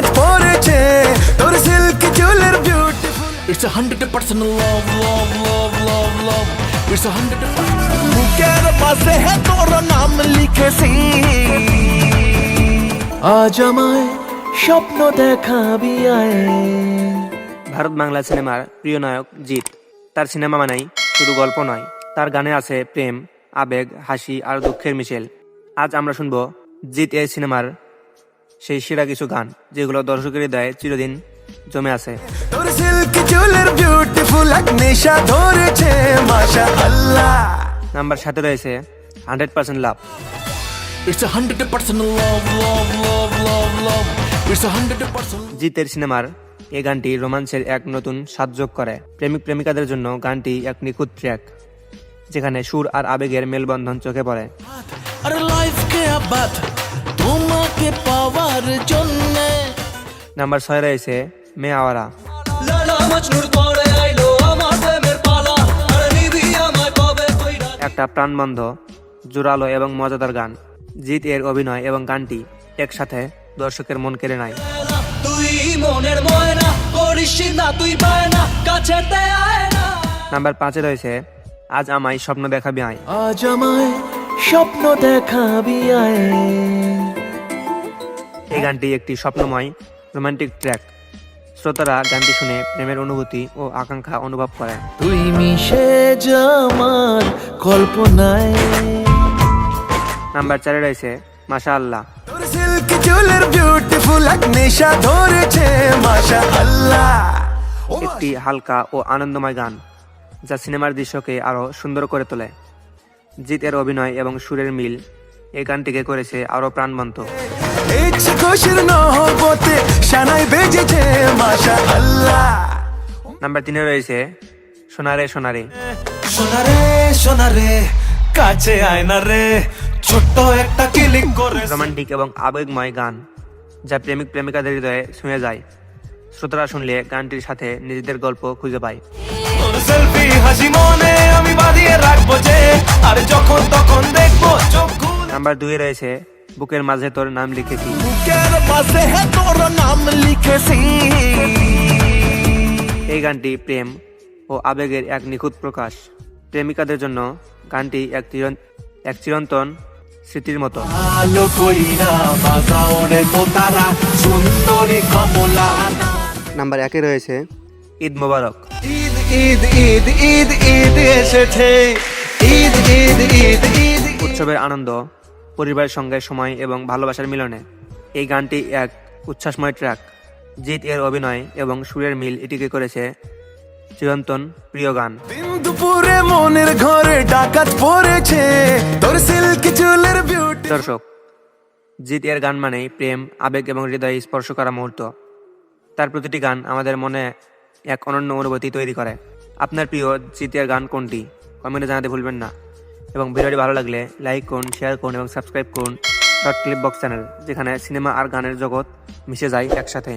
ডাকাত পড়েছে তোর সিল্ক চুলের beautiful It's a hundred percent love, love, love, love, love. It's a hundred. বুকের পাশে হে তোর নাম লিখেছি আজ আমায় স্বপ্ন দেখাবি আয় ভারত বাংলা সিনেমার প্রিয় নায়ক জিৎ তার সিনেমা মানেই শুধু গল্প নয় তার গানে আছে প্রেম আবেগ হাসি আর দুঃখের মিশেল আজ আমরা শুনব জিৎ এই সিনেমার সেই সেরা কিছু গান যেগুলো দর্শকের হৃদয়ে চিরদিন জমে আছে। নাম্বার সাথে রয়েছে হান্ড্রেড পার্সেন্ট লাভ. জিতের সিনেমার এই গানটি রোমান্সের এক নতুন স্বাদ যোগ করে। প্রেমিক প্রেমিকাদের জন্য গানটি এক নিখুঁত ট্র্যাক যেখানে সুর আর আবেগের মেলবন্ধন চোখে পড়ে। জন্য। নাম্বার ছয় রয়েছে মে আওয়ারা লালা মজনুর পরে আইলো আমার প্রেমের পালা। আর নিবি আমায় কবে কইরা একটা প্রাণবন্ধ জোরালো এবং মজাদার গান। জিৎ এর অভিনয় এবং গানটি একসাথে দর্শকের মন কেড়ে নেয়। তুই মনের ময়না করিস না তুই পায় না কাছেতে আয় না। নাম্বার পাঁচে রয়েছে আজ আমায় স্বপ্ন দেখাবি আয়। আজ আমায় স্বপ্ন দেখাবি আয়। এই গানটি একটি স্বপ্নময় রোমান্টিক ট্র্যাক। শ্রোতারা গানটি শুনে প্রেমের অনুভূতি ও আকাঙ্ক্ষা অনুভব করে তুই মিশে জামার কল্পনায়। নাম্বার চারে রয়েছে মাশা আল্লাহ তোর সিল্ক চুলের বিউটিফুল এক নেশা ধরেছে মাশা আল্লাহ একটি হালকা ও আনন্দময় গান যা সিনেমার দৃশ্যকে আরও সুন্দর করে তোলে। জিৎ এর অভিনয় এবং সুরের মিল এই গানটিকে করেছে আরও প্রাণবন্ত। ইচ্ছে খুশির নহবতে সানাই বেজেছে মাশা আল্লাহ। নাম্বার তিনে রয়েছে সোনারে সোনারে। সোনারে সোনারে কাছে আয় না রে। ছোট্ট একটা করে রোমান্টিক এবং আবেগময় গান যা প্রেমিক প্রেমিকাদের হৃদয়ে ছুঁয়ে যায়। শ্রোতারা শুনলে গানটির সাথে নিজেদের গল্প খুঁজে পায়। সেলফি হাসি মনে আমি বাঁধিয়ে রাখব যে আর যখন তখন দেখব নাম্বার দুই রয়েছে বুকের মাঝে তোর নাম লিখেছি। বুকের পাশে তোর নাম লিখেছি। এই গানটি প্রেম ও আবেগের এক নিখুঁত প্রকাশ। প্রেমিকাদের জন্য গানটি এক এক চিরন্তন স্মৃতির মতো। নাম্বার একে রয়েছে। ঈদ মোবারক। ঈদ ঈদ ঈদ ঈদ ঈদ এসেছে। ঈদ ঈদ ঈদ ঈদ। উৎসবের আনন্দ পরিবারের সঙ্গে সময় এবং ভালোবাসার মিলনে এই গানটি এক উচ্ছ্বাসময় ট্র্যাক। জিৎ এর অভিনয় এবং সুরের মিল এটিকে করেছে চিরন্তন প্রিয় গান। দুপুরে মনের ঘরে ডাকাত পড়েছে তোর সিল্ক চুলের বিউটি দর্শক জিৎ এর গান মানেই প্রেম আবেগ এবং হৃদয়ে স্পর্শ করা মুহূর্ত। তার প্রতিটি গান আমাদের মনে এক অনন্য অনুভূতি তৈরি করে। আপনার প্রিয় জিৎ এর গান কোনটি? কমেন্টে জানাতে ভুলবেন না। এবং ভিডিওটি ভালো লাগলে লাইক করুন শেয়ার করুন এবং সাবস্ক্রাইব করুন শর্ট ক্লিপ বক্স চ্যানেল যেখানে সিনেমা আর গানের জগৎ মিশে যায় একসাথে।